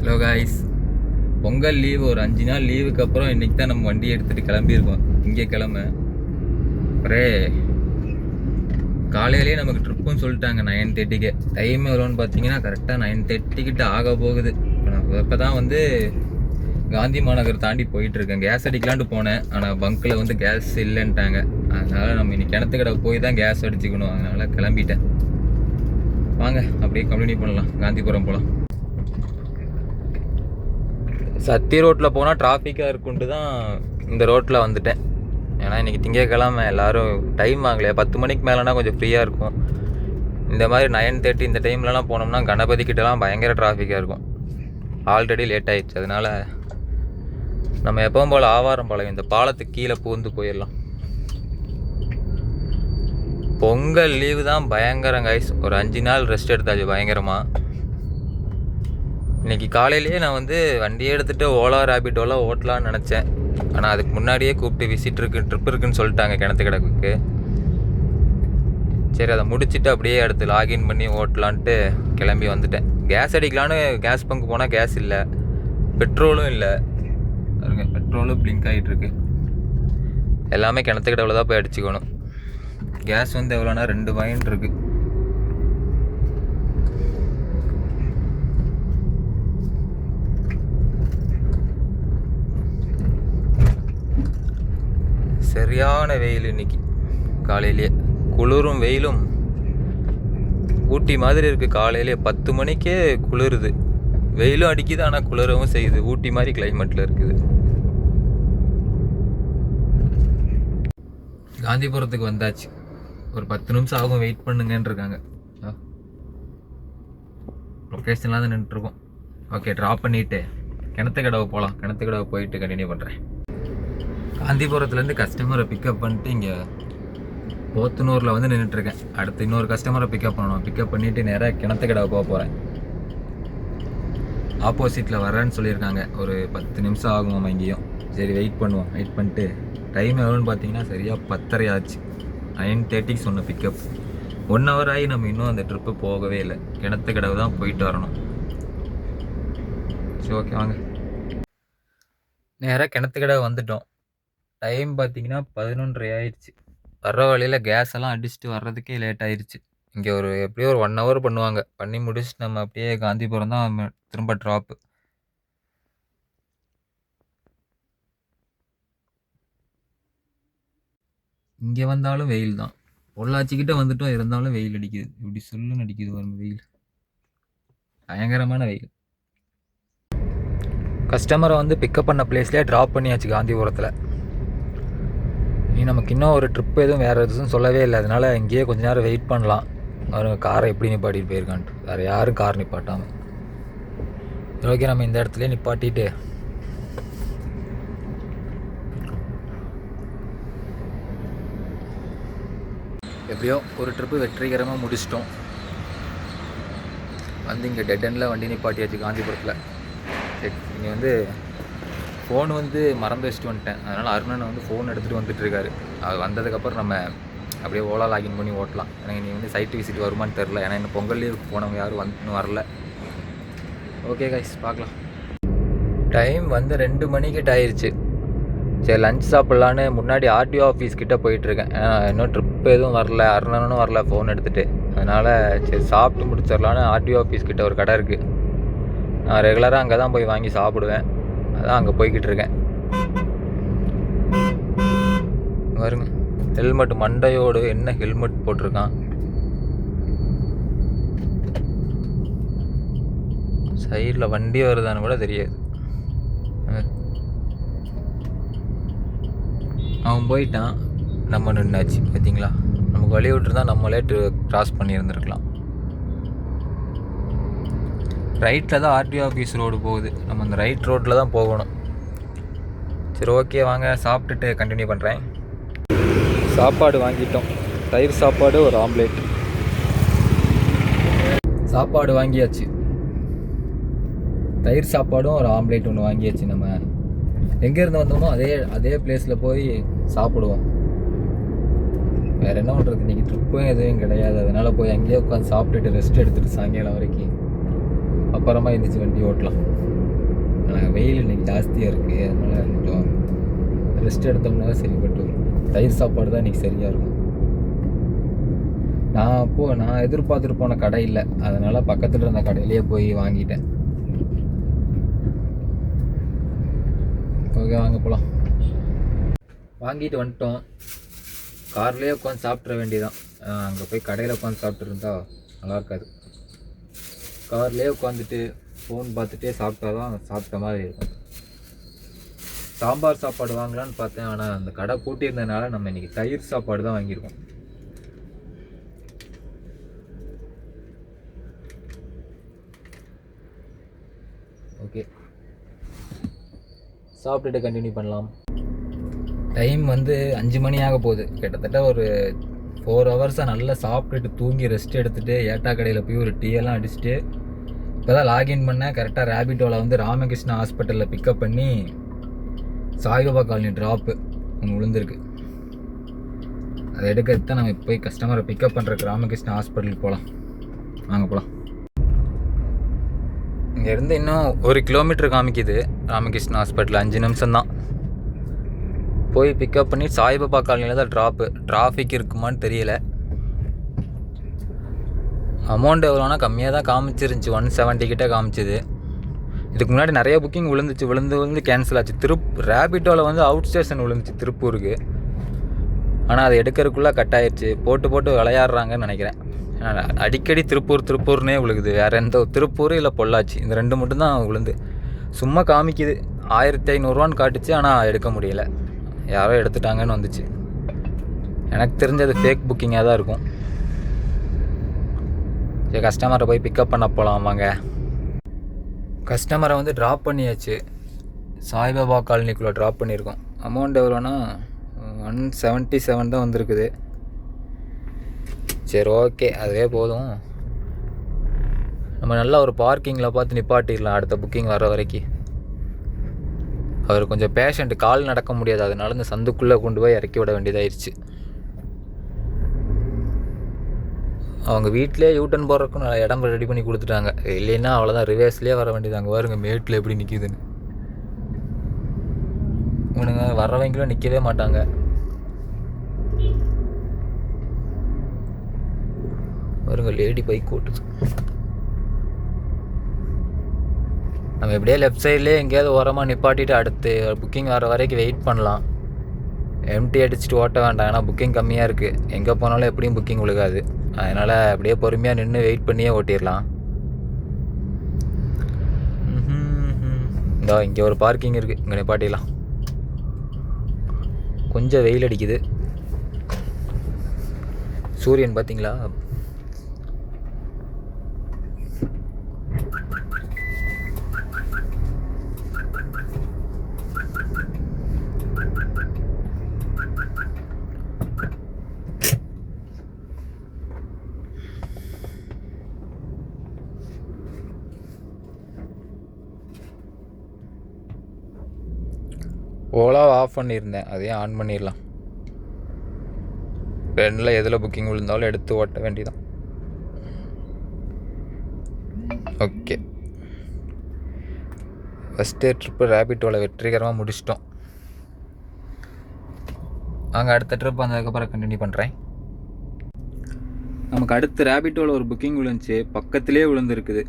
Hello guys Pongal leave ஒரு அஞ்சு நாள் லீவுக்கு அப்புறம் இன்றைக்கி தான் நம்ம வண்டி எடுத்துகிட்டு கிளம்பியிருக்கோம். இங்கே கிளம்ப. ஒரே காலையிலேயே நமக்கு ட்ரிப்புன்னு சொல்லிட்டாங்க நைன் தேர்ட்டிக்கு டைம் எவ்வளோன்னு பார்த்தீங்கன்னா கரெக்டாக நைன் தேர்ட்டிக்கிட்ட ஆக போகுது. இப்போ நான் இப்போ தான் வந்து காந்தி மாநகர் தாண்டி போயிட்டுருக்கேன். கேஸ் அடிக்கலான்ட்டு போனேன். ஆனால் பங்க்கில் வந்து கேஸ் இல்லைன்ட்டாங்க. அதனால் நம்ம இன்னைக்கு கிணத்துக்கடை போய் தான் கேஸ் அடிச்சுக்கணும். அதனால் கிளம்பிட்டேன். வாங்க அப்படியே கண்டினியூ பண்ணலாம். காந்திபுரம் போகலாம் சத்தி ரோட்டில் போனால் டிராஃபிக்காக இருக்குன்ட்டு தான் இந்த ரோட்டில் வந்துட்டேன். ஏன்னா இன்றைக்கி திங்கக்கிழமை எல்லோரும் டைம் ஆகலையா பத்து மணிக்கு மேலேனா கொஞ்சம் ஃப்ரீயாக இருக்கும். இந்த மாதிரி நைன் தேர்ட்டி இந்த டைம்லலாம் போனோம்னா கணபதி கிட்டலாம் பயங்கர டிராஃபிக்காக இருக்கும். ஆல்ரெடி லேட் ஆகிடுச்சு அதனால் நம்ம எப்பவும் போல் ஆவாரம் பாளையம் இந்த பாலத்துக்கு கீழே பூந்து போயிடலாம். பொங்கல் லீவு தான் பயங்கரம் கைஸ் ஒரு அஞ்சு நாள் ரெஸ்ட் எடுத்தாச்சு பயங்கரமாக இன்னைக்கு காலையிலேயே நான் வந்து வண்டியை எடுத்துகிட்டு ஓலா ரேபிட்டோலாம் ஓட்டலாம்னு நினச்சேன். ஆனால் அதுக்கு முன்னாடியே கூப்பிட்டு விசிட் இருக்கு ட்ரிப் இருக்குன்னு சொல்லிட்டாங்க கிணத்து கிடக்குக்கு. சரி அதை முடிச்சுட்டு அப்படியே அடுத்து லாகின் பண்ணி ஓட்டலான்ட்டு கிளம்பி வந்துட்டேன். கேஸ் அடிக்கலான்னு கேஸ் பங்கு போனால் கேஸ் இல்லை. பெட்ரோலும் இல்லை. பாருங்க பெட்ரோலும் பிளிங்க் ஆகிட்டுருக்கு எல்லாமே கிணத்து கடவுள தான் போய் அடிச்சுக்கணும். கேஸ் வந்து எவ்வளோனா ரெண்டு பாயிண்ட் இருக்குது சரியான வெயில் இன்னைக்கு. காலையிலேயே குளிரும் வெயிலும் ஊட்டி மாதிரி இருக்குது காலையிலேயே பத்து மணிக்கே குளிருது. வெயிலும் அடிக்குது ஆனால் குளிரவும் செய்யுது. ஊட்டி மாதிரி கிளைமேட்டில் இருக்குது. காந்திபுரத்துக்கு வந்தாச்சு. ஒரு பத்து நிமிஷம் ஆகும் வெயிட் பண்ணுங்கன்னு இருக்காங்க. லொக்கேஷன்லாம் தான் நின்றுருக்கோம் ஓகே ட்ராப் பண்ணிவிட்டு கிணத்து கடவு போகலாம் கிணத்து கடவு போயிட்டு கண்டினியூ பண்ணுறேன் காந்திபுரத்துலேருந்து கஸ்டமரை பிக்கப் பண்ணிட்டு இங்கே போத்தனூரில் வந்து நின்றுட்டுருக்கேன் அடுத்து இன்னொரு கஸ்டமரை பிக்கப் பண்ணணும். பிக்கப் பண்ணிவிட்டு நேராக கிணத்து கடவை போக போகிறேன் ஆப்போசிட்டில் வரேன்னு சொல்லியிருக்காங்க. ஒரு பத்து நிமிஷம் ஆகும் நம்ம இங்கேயும். சரி வெயிட் பண்ணுவோம். வெயிட் பண்ணிட்டு டைம் எவ்வளோன்னு பார்த்தீங்கன்னா சரியாக பத்தரை ஆச்சு. நைன் தேர்ட்டிக்கு சொன்ன பிக்கப் ஒன் ஹவர் ஆகி நம்ம இன்னும் அந்த ட்ரிப்பு போகவே இல்லை. கிணத்து கடவு தான் போயிட்டு வரணும். சரி ஓகே வாங்க. நேராக கிணத்து கடவு வந்துட்டோம். டைம் பார்த்தீங்கன்னா பதினொன்றரை ஆயிடுச்சு. வர்ற வழியில் கேஸ் எல்லாம் அடிச்சுட்டு வர்றதுக்கே லேட் ஆயிடுச்சு இங்கே ஒரு எப்படியோ ஒரு ஒன் ஹவர் பண்ணுவாங்க. பண்ணி முடிச்சுட்டு நம்ம அப்படியே காந்திபுரம் தான் திரும்ப ட்ராப்பு இங்கே வந்தாலும் வெயில் தான். பொள்ளாச்சிக்கிட்ட வந்துட்டோம். இருந்தாலும் வெயில் அடிக்குது. இப்படி சொல்லுன்னு அடிக்குது வரும் வெயில். பயங்கரமான வெயில். கஸ்டமரை வந்து பிக்கப் பண்ண பிளேஸ்லேயே ட்ராப் பண்ணியாச்சு காந்திபுரத்தில். நீ நமக்கு இன்னும் ஒரு ட்ரிப் எதுவும் வேறு எதுவும் சொல்லவே இல்லை. அதனால இங்கேயே கொஞ்ச நேரம் வெயிட் பண்ணலாம். அவருங்க காரை எப்படி நிப்பாட்டிட்டு போயிருக்கான்ட்டு. வேறு யாரும் கார் நிப்பாட்டாமல் ஓகே நம்ம இந்த இடத்துலேயே நிப்பாட்டிட்டு. எப்படியோ ஒரு ட்ரிப்பு வெற்றிகரமாக முடிச்சிட்டோம். வந்து இங்கே டெட் எண்டில் வண்டி நிப்பாட்டியாச்சு காந்திபுரத்தில் சரி இங்கே வந்து ஃபோன் வந்து மறந்து வச்சுட்டு வந்துட்டேன். அதனால் அருணன் வந்து ஃபோன் எடுத்துகிட்டு வந்துட்டு அது வந்ததுக்கப்புறம் நம்ம அப்படியே ஓலா லாகின் பண்ணி ஓட்டலாம். எனக்கு நீ வந்து சைட் விசிட் வருமான்னு தெரில ஏன்னா இன்னும் பொங்கல் லீவுக்கு போனவங்க யாரும் வந்து வரல. ஓகே கைஸ் பார்க்கலாம். டைம் வந்து ரெண்டு மணிக்கிட்ட ஆயிடுச்சு சரி லஞ்ச் சாப்பிட்லான்னு முன்னாடி ஆர்டிஓ ஆஃபீஸ் கிட்டே போயிட்டுருக்கேன். ஏன்னா இன்னும் ட்ரிப் எதுவும் வரல. அருணனும் வரல ஃபோன் எடுத்துகிட்டு அதனால் சரி சாப்பிட்டு முடிச்சிடலான்னு ஆர்டிஓ ஆஃபீஸ் கிட்ட ஒரு கடை இருக்குது நான் ரெகுலராக அங்கே தான் போய் வாங்கி சாப்பிடுவேன். அதான் அங்கே போய்கிட்டு இருக்கேன். வருங்க ஹெல்மெட் மண்டையோடு என்ன ஹெல்மெட் போட்டிருக்கான்? சைடில் வண்டி வருதான்னு கூட தெரியாது. அவன் போயிட்டான். நம்ம நின்னாச்சு பார்த்தீங்களா நமக்கு வழி விட்டுருந்தா நம்மளே கிராஸ் பண்ணியிருந்துருக்கலாம். ரைட்டில் தான் ஆர்டிஓ ஆஃபீஸ் ரோடு போகுது. நம்ம அந்த ரைட் ரோட்டில் தான் போகணும். சரி ஓகே வாங்க சாப்பிட்டுட்டு கண்டினியூ பண்ணுறேன் சாப்பாடு வாங்கிட்டோம். தயிர் சாப்பாடு ஒரு ஆம்லேட் சாப்பாடு வாங்கியாச்சு. தயிர் சாப்பாடும் ஒரு ஆம்லேட் ஒன்று வாங்கியாச்சு நம்ம. எங்கேருந்து வந்தோமோ அதே அதே பிளேஸில் போய் சாப்பிடுவோம். வேறு என்ன பண்ணுறது இன்னைக்கு ட்ரிப்பும் எதுவும் கிடையாது. அதனால் போய் அங்கேயே உட்காந்து சாப்பிட்டுட்டு ரெஸ்ட் எடுத்துகிட்டு சாயங்காலம் வரைக்கும். அப்புறமா எந்திரிச்சு வண்டி ஓட்டலாம். ஆனால் வெயில் இன்னைக்கு ஜாஸ்தியாக இருக்குது அதனால் கொஞ்சம் ரெஸ்ட் எடுத்தோம்னா சரிப்பட்டு வரும் தயிர் சாப்பாடு தான் இன்றைக்கி சரியாக இருக்கும். நான் அப்போது நான் எதிர்பார்த்துட்டு போன கடை இல்லை. அதனால் பக்கத்தில் இருந்த கடையிலேயே போய் வாங்கிட்டேன். ஓகே வாங்க போகலாம் வாங்கிட்டு வந்துட்டோம். கார்லேயே உட்காந்து சாப்பிட்ற வேண்டியதான் அங்கே போய் கடையில் உட்காந்து சாப்பிட்ருந்தா நல்லா இருக்காது. கார்லேயே உட்காந்துட்டு ஃபோன் பார்த்துட்டே சாப்பிட்டா தான் சாப்பிட்ட மாதிரி இருக்கும். சாம்பார் சாப்பாடு வாங்கலான்னு பார்த்தேன் ஆனால் அந்த கடை பூட்டியிருந்ததுனால நம்ம இன்றைக்கி தயிர் சாப்பாடு தான் வாங்கியிருக்கோம். ஓகே. சாப்பிட்டுட்டு கண்டினியூ பண்ணலாம். டைம் வந்து அஞ்சு மணி ஆக போகுது. கிட்டத்தட்ட ஒரு ஃபோர் ஹவர்ஸாக நல்லா சாப்பிட்டுட்டு தூங்கி ரெஸ்ட் எடுத்துகிட்டு ஏட்டா கடையில் போய் ஒரு டீ எல்லாம் அடிச்சுட்டு இப்போ தான் லாகின் பண்ணேன் கரெக்டாக ரேபிட்டோவில் வந்து ராமகிருஷ்ணா ஹாஸ்பிட்டலில் பிக்கப் பண்ணி சாய்பாபா காலனி ட்ராப்பு ஒன்று விழுந்திருக்கு. அதை எடுக்கிறது தான் நம்ம போய் கஸ்டமரை பிக்கப் பண்ணுறக்கு ராமகிருஷ்ணா ஹாஸ்பிட்டலுக்கு போகலாம் வாங்க போகலாம் இங்கேருந்து இன்னும் ஒரு கிலோமீட்டர் காமிக்குது ராமகிருஷ்ணா ஹாஸ்பிட்டல் அஞ்சு நிமிஷம்தான். போய் பிக்கப் பண்ணி சாய்பாபா காலனியில் தான் ட்ராப்பு டிராஃபிக் இருக்குமான்னு தெரியல. அமௌண்ட் எவ்வளோனா கம்மியாக தான் காமிச்சிருந்துச்சி. ஒன் செவன்ட்டி கிட்டே காமிச்சிது. இதுக்கு முன்னாடி நிறைய புக்கிங் விழுந்துச்சு. விழுந்து விழுந்து கேன்சல் ஆச்சு. திருப் ரேபிட்டோவில் வந்து அவுட் ஸ்டேஷன் விழுந்துச்சு திருப்பூருக்கு. ஆனால் அதை எடுக்கிறதுக்குள்ளே கட் ஆயிடுச்சு போட்டு போட்டு விளையாடுறாங்கன்னு நினைக்கிறேன். ஏன்னா அடிக்கடி திருப்பூர் திருப்பூர்னே விழுகுது. வேறு எந்த திருப்பூர் இல்லை பொள்ளாச்சி. இந்த ரெண்டு மட்டும்தான் விழுந்து. சும்மா காமிக்குது. ஆயிரத்தி ஐநூறுரூவான்னு காட்டுச்சு ஆனால் எடுக்க முடியலை. யாரோ எடுத்துட்டாங்கன்னு வந்துச்சு. எனக்கு தெரிஞ்சது ஃபேக் புக்கிங்காக தான் இருக்கும். சரி கஸ்டமரை போய் பிக்கப் பண்ண போகலாம் வாங்க கஸ்டமரை வந்து ட்ராப் பண்ணியாச்சு. சாய்பாபா காலனிக்குள்ளே ட்ராப் பண்ணியிருக்கோம். அமௌண்ட் எவ்வளோன்னா ஒன் செவன்ட்டி செவன் தான் வந்திருக்குது. சரி ஓகே அதுவே போதும். நம்ம நல்லா ஒரு பார்க்கிங்கில் பார்த்து நிப்பாட்டிடலாம் அடுத்த புக்கிங் வர வரைக்கும் அவர் கொஞ்சம் பேஷண்ட் கால் நடக்க முடியாது. அதனால இந்த சந்துக்குள்ளே கொண்டு போய் இறக்கி விட வேண்டியதாயிருச்சு. அவங்க வீட்டிலே யூட்டன் போடுறதுக்கும் நல்ல இடம் ரெடி பண்ணி கொடுத்துட்டாங்க. இல்லைன்னா அவ்வளோதான் ரிவேர்ஸ்லேயே வர வேண்டியது. அங்கே பாருங்க மேட்டில் எப்படி நிற்கிதுன்னு இவனுங்க வர்றவங்களும் நிற்கவே மாட்டாங்க. பாருங்க லேடி பைக் ஓட்டுது. நம்ம எப்படியே லெஃப்ட் சைட்லேயே எங்கேயாவது ஓரமாக நிப்பாட்டிட்டு அடுத்து புக்கிங் வர வரைக்கும் வெயிட் பண்ணலாம். எம்டி அடிச்சுட்டு ஓட்ட வேண்டாம் ஏன்னா புக்கிங் கம்மியாக இருக்குது எங்கே போனாலும் எப்படியும் புக்கிங் விழுகாது அதனால் அப்படியே பொறுமையாக நின்று வெயிட் பண்ணியே ஓட்டிடலாம். இந்தா இங்கே ஒரு பார்க்கிங் இருக்குது இங்கே நிப்பாட்டிடலாம். கொஞ்சம் வெயில் அடிக்குது. சூரியன் பார்த்தீங்களா ஓலாவை ஆஃப் பண்ணியிருந்தேன். அதையும் ஆன் பண்ணிடலாம். ரெண்டில் எதில் புக்கிங் விழுந்தாலும் எடுத்து ஓட்ட வேண்டியதான் ஓகே ஃபஸ்ட்டே ட்ரிப்பு ரேபிட்டோவில் வெற்றிகரமாக முடிச்சிட்டோம். அங்கே அடுத்த ட்ரிப் வந்ததுக்கப்புறம் கண்டினியூ பண்ணுறேன் நமக்கு அடுத்து ரேபிட்டோவில் ஒரு புக்கிங் விழுந்துச்சு. பக்கத்துலேயே விழுந்துருக்குது.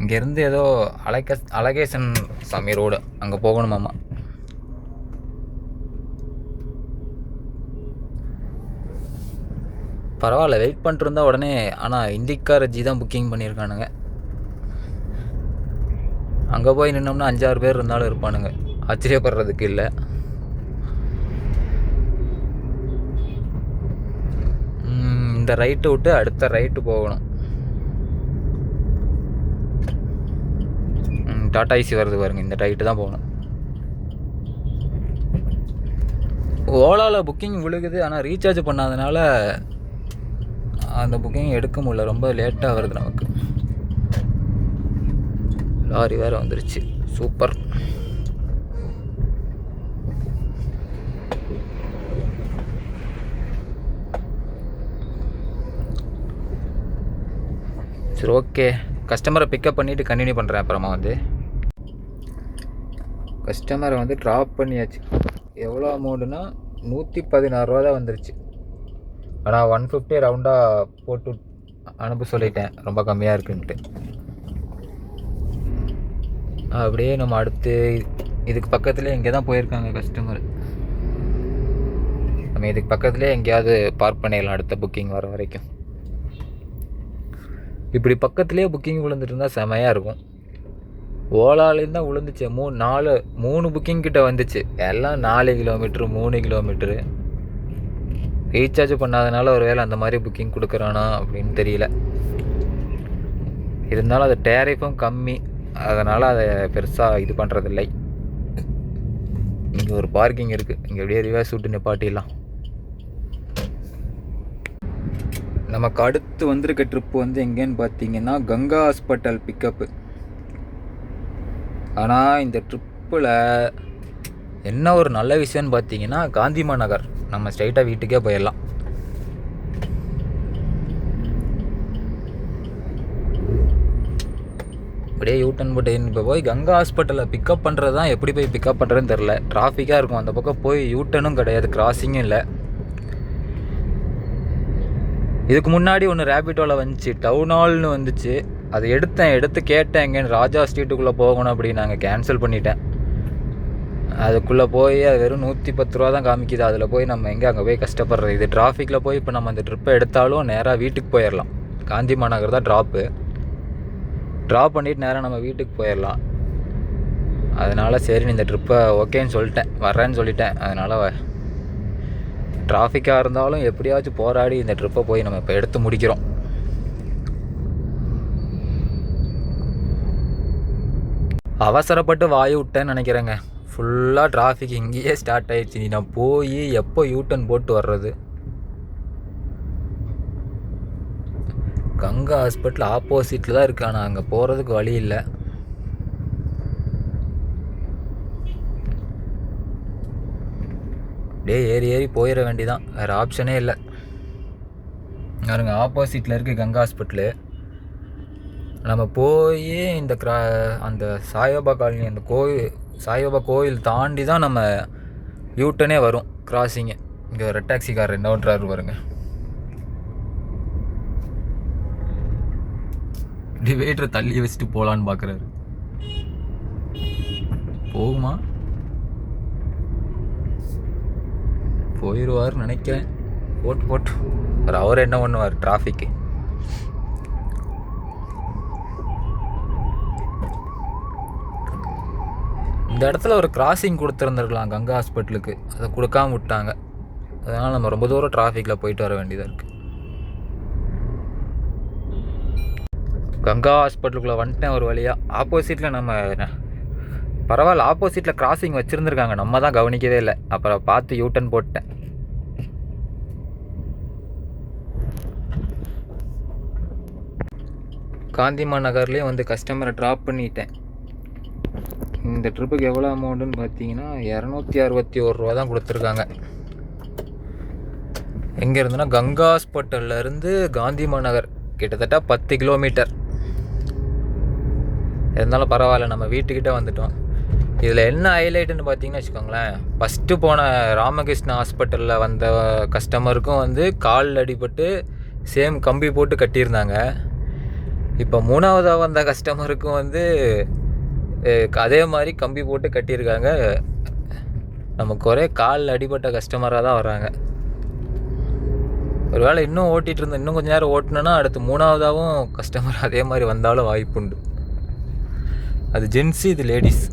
இங்கேருந்து ஏதோ அலக அலகேசன் சாமி ரோடு. அங்கே போகணுமாமா பரவாயில்ல வெயிட் பண்ணிட்டு இருந்தா உடனே ஆனால் இண்டிகார் ஜி தான் புக்கிங் பண்ணியிருக்கானுங்க. அங்கே போய் நின்னோம்னா அஞ்சாறு பேர் இருந்தாலும் இருப்பானுங்க. ஆச்சரியப்படுறதுக்கு இல்லை. இந்த ரைட்டு விட்டு அடுத்த ரைட்டு போகணும். ம், டாடா ஐசி வருது பாருங்க இந்த டைட்டு தான் போகணும். ஓலாவில் புக்கிங் விழுகுது ஆனால் ரீசார்ஜ் பண்ணாதனால அந்த புக்கிங் எடுக்க முடியல ரொம்ப லேட்டாக வருது நமக்கு. லாரி வேறு வந்துருச்சு. சூப்பர். சரி ஓகே கஸ்டமரை பிக்கப் பண்ணிவிட்டு கண்டினியூ பண்ணுறேன் அப்புறமா வந்து. கஸ்டமரை வந்து ட்ராப் பண்ணியாச்சு. எவ்வளோ அமௌண்ட்டுனா நூற்றி பதினாறுரூவா தான் வந்துருச்சு. ஆனால் ஒன் ஃபிஃப்டி ரவுண்டாக போட்டு அனுப்ப சொல்லிட்டேன். ரொம்ப கம்மியாக இருக்குன்ட்டு. அப்படியே நம்ம அடுத்து இதுக்கு பக்கத்துலேயே இங்கே தான் போயிருக்காங்க கஸ்டமர் நம்ம இதுக்கு பக்கத்துலேயே எங்கேயாவது பார்க் பண்ணிடலாம் அடுத்த புக்கிங் வர வரைக்கும். இப்படி பக்கத்துலேயே புக்கிங் விழுந்துட்டு இருந்தால் செமையாக இருக்கும். ஓலாலேருந்து தான் விழுந்துச்சு. மூணு நாலு மூணு புக்கிங் கிட்ட வந்துச்சு. எல்லாம் நாலு கிலோமீட்ரு மூணு கிலோமீட்ரு ரீசார்ஜ் பண்ணாதனால ஒரு வேளை அந்த மாதிரி புக்கிங் கொடுக்குறானா அப்படின்னு தெரியல. இருந்தாலும் அது டேரிஃபும் கம்மி. அதனால் அதை பெருசாக இது பண்ணுறதில்லை இங்கே ஒரு பார்க்கிங் இருக்குது இங்கே அப்படியே ரிவர்ஸ் விட்டு நிப்பாட்டிடலாம். நமக்கு அடுத்து வந்திருக்க ட்ரிப் வந்து எங்கேன்னு பார்த்தீங்கன்னா கங்கா ஹாஸ்பிட்டல் பிக்கப்பு ஆனால் இந்த ட்ரிப்பில் என்ன ஒரு நல்ல விஷயம்னு பார்த்தீங்கன்னா காந்திமா நகர் நம்ம ஸ்ட்ரைட்டாக வீட்டுக்கே போயிடலாம் அப்படியே யூட்டன் போட்டு இப்போ போய் கங்கா ஹாஸ்பிட்டலில் பிக்கப் பண்ணுறது தான் எப்படி போய் பிக்கப் பண்ணுறதுன்னு தெரில டிராஃபிக்காக இருக்கும். அந்த பக்கம் போய் யூட்டனும் கிடையாது. கிராசிங்கும் இல்லை. இதுக்கு முன்னாடி ஒன்று ரேபிட்டோவில் வந்துச்சு. டவுன் ஹால்னு வந்துச்சு. அது எடுத்தேன் எடுத்து கேட்டேன் எங்கேன்னு ராஜா ஸ்ட்ரீட்டுக்குள்ளே போகணும் அப்படின்னு நாங்கள் கேன்சல் பண்ணிட்டேன். அதுக்குள்ளே போய் அது வெறும் நூற்றி பத்து ரூபா தான் காமிக்குது. அதில் போய் நம்ம எங்கே அங்கே போய் கஷ்டப்படுறது? இது டிராஃபிக்கில் போய் இப்போ நம்ம அந்த ட்ரிப்பை எடுத்தாலும் நேராக வீட்டுக்கு போயிடலாம் காந்தி மாநகர் தான் ட்ராப்பு ட்ராப் பண்ணிவிட்டு நேராக நம்ம வீட்டுக்கு போயிடலாம் அதனால் சரி இந்த ட்ரிப்பை ஓகேன்னு சொல்லிட்டேன். வரேன்னு சொல்லிட்டேன். அதனால் டிராஃபிக்காக இருந்தாலும் எப்படியாச்சும் போராடி இந்த ட்ரிப்பை போய் நம்ம இப்போ எடுத்து முடிக்கிறோம். அவசரப்பட்டு வாய் விட்டேன்னு நினைக்கிறேங்க. ஃபுல்லாக டிராஃபிக் இங்கேயே ஸ்டார்ட் ஆயிடுச்சு. நீ நான் போய் எப்போ யூட்டன் போட்டு வர்றது? கங்கா ஹாஸ்பிட்டல் ஆப்போசிட்டில் தான் இருக்கு. ஆனால் அங்கே போகிறதுக்கு வழி இல்லை. அப்படியே ஏறி ஏறி போயிட வேண்டிதான். வேறு ஆப்ஷனே இல்லை. பாருங்க ஆப்போசிட்டில் இருக்குது கங்கா ஹாஸ்பிட்டலு நம்ம போய் இந்த கிரா அந்த சாய்பாபா காலனி அந்த கோயில் சாய்பாபா கோயில் தாண்டி தான் நம்ம யூட்டனே வரும் கிராசிங்கு இங்கே ரெட் டாக்ஸி கார் என்ன பண்ணுறாரு பாருங்க. டிவைடரை தள்ளி வச்சுட்டு போகலான்னு பார்க்குறாரு போகுமா? போயிடுவார்னு நினைக்கிறேன். போட்டு போட்டு. அவர் என்ன பண்ணுவார்? டிராஃபிக்கு இந்த இடத்துல ஒரு கிராசிங் கொடுத்துருந்துருக்கலாம் கங்கா ஹாஸ்பிட்டலுக்கு அதை கொடுக்காம விட்டாங்க. அதனால் நம்ம ரொம்ப தூரம் டிராஃபிக்கில் போயிட்டு வர வேண்டியதாக இருக்குது கங்கா ஹாஸ்பிட்டலுக்குள்ளே வந்துட்டேன் ஒரு வழியாக ஆப்போசிட்டில் நம்ம பரவாயில்ல ஆப்போசிட்டில் கிராசிங் வச்சுருந்துருக்காங்க. நம்ம தான் கவனிக்கவே இல்லை. அப்புறம் பார்த்து யூட்டன் போட்டேன். காந்திமா நகர்லேயும் வந்து கஸ்டமரை ட்ராப் பண்ணிட்டேன். இந்த ட்ரிப்புக்கு எவ்வளோ அமௌண்ட்டுன்னு பார்த்தீங்கன்னா இரநூத்தி அறுபத்தி ஒரு ரூபா தான் கொடுத்துருக்காங்க. எங்கே இருந்துன்னா கங்கா ஹாஸ்பிட்டல்லேருந்து காந்திமா நகர் கிட்டத்தட்ட பத்து கிலோமீட்டர். இருந்தாலும் பரவாயில்ல நம்ம வீட்டுக்கிட்ட வந்துட்டோம். இதில் என்ன ஹைலைட்டுன்னு பார்த்தீங்கன்னு வச்சுக்கோங்களேன் ஃபஸ்ட்டு போன ராமகிருஷ்ண ஹாஸ்பிட்டலில் வந்த கஸ்டமருக்கும் வந்து கால் அடிபட்டு சேம் கம்பி போட்டு கட்டியிருந்தாங்க. இப்போ மூணாவதாக வந்த கஸ்டமருக்கும் வந்து அதே மாதிரி கம்பி போட்டு கட்டியிருக்காங்க. நமக்கு ஒரே கால் அடிபட்ட கஸ்டமராக தான் வராங்க ஒரு வேளை இன்னும் ஓட்டிகிட்டு இருந்தோம் இன்னும் கொஞ்சம் நேரம் ஓட்டினோன்னா அடுத்து மூணாவதாகவும் கஸ்டமர் அதே மாதிரி வந்தாலும் வாய்ப்புண்டு. அது ஜென்ஸு இது லேடிஸ்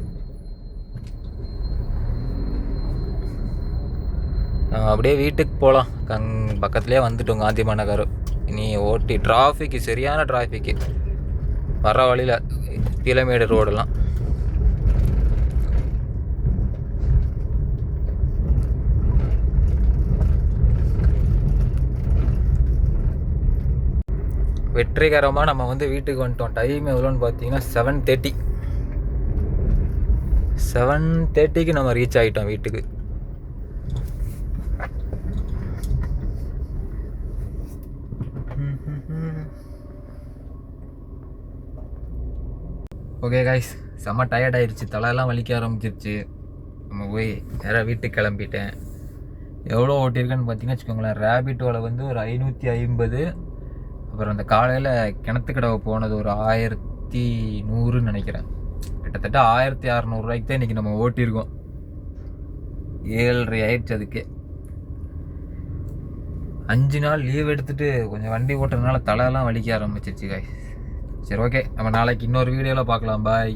அப்படியே வீட்டுக்கு போகலாம் கங் பக்கத்துலேயே வந்துட்டோம் காந்திமா நகர் இனி ஓட்டி டிராஃபிக்கு சரியான டிராஃபிக்கு வர வழியில் பிலமேடு ரோடெல்லாம் வெற்றிகரமாக நம்ம வந்து வீட்டுக்கு வந்துட்டோம். டைம் எவ்வளோன்னு பார்த்தீங்கன்னா செவன் தேர்ட்டி செவன் தேர்ட்டிக்கு நம்ம ரீச் ஆகிட்டோம் வீட்டுக்கு. ஓகே காய்ஸ் செம்ம டயர்ட் ஆயிடுச்சு தலையெல்லாம் வலிக்க ஆரம்பிச்சிருச்சு. நம்ம போய் நேராக வீட்டுக்கு கிளம்பிட்டேன். எவ்வளோ ஓட்டியிருக்கேன்னு பார்த்தீங்கன்னா வச்சுக்கோங்களேன். ரேபிட்டோவில் வந்து ஒரு ஐநூற்றி ஐம்பது. அப்புறம் அந்த காலையில் கிணத்துக்கடவை போனது ஒரு ஆயிரத்தி நூறுன்னு நினைக்கிறேன். கிட்டத்தட்ட ஆயிரத்தி அறநூறுவாய்க்கு தான் இன்றைக்கி நம்ம ஓட்டியிருக்கோம். ஏழரை ஆயிடுச்சு அதுக்கு. அஞ்சு நாள் லீவ் எடுத்துட்டு கொஞ்சம் வண்டி ஓட்டுறதுனால தலையெல்லாம் வலிக்க ஆரம்பிச்சிருச்சு காய் சரி ஓகே நம்ம நாளைக்கு இன்னொரு வீடியோவில் பார்க்கலாம். பாய்